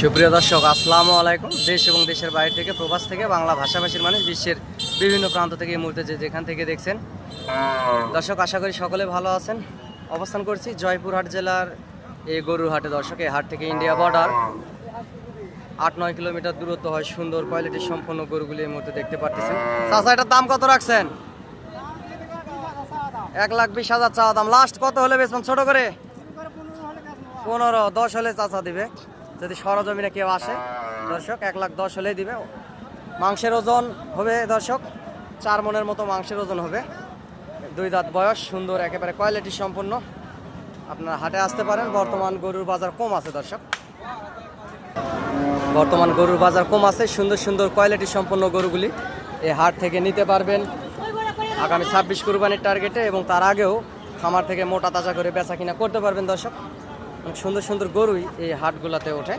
সুপ্রিয় দর্শক আসসালামু আলাইকুম। দেশ এবং দেশের বাইরে থেকে প্রবাস থেকে বাংলা ভাষাভাষীর মানুষ বিশ্বের বিভিন্ন প্রান্ত থেকে এই মুহূর্তে যে যেখান থেকে দেখছেন। দর্শক আশা করি সকলে ভালো আছেন। অবস্থান করছি জয়পুরহাট জেলার এই গরুরহাটে। দর্শক এই হাট থেকে ইন্ডিয়া বর্ডার। আট নয় কিলোমিটার দূরত্ব হয় সুন্দর কোয়ালিটির সম্পন্ন গরুগুলি এই মুহূর্তে দেখতে পাচ্ছেন চাচা এটার দাম কত রাখছেন? এক লাখ বিশ হাজার চাওয়া দাম। লাস্ট কত হলে বেচবেন ছোট করে? পনেরো দশ হলে চাচা দিবে। যদি সরজমিনে কেউ আসে, দর্শক, এক লাখ দশ হলেই দিবে। মাংসের ওজন হবে, দর্শক, চার মনের মতো মাংসের ওজন হবে। দুই দাঁত বয়স, সুন্দর, একেবারে কোয়ালিটি সম্পন্ন। আপনারা হাটে আসতে পারেন, বর্তমান গরুর বাজার কম আছে, দর্শক। বর্তমান গরুর বাজার কম আছে, সুন্দর সুন্দর কোয়ালিটি সম্পন্ন গরুগুলি এই হাট থেকে নিতে পারবেন। আগামী ছাব্বিশ কুরবানির টার্গেটে এবং তার আগেও খামার থেকে মোটা তাজা করে বেচা কিনা করতে পারবেন, দর্শক। সুন্দর সুন্দর গরুই এই হাটগুলোতে ওঠে।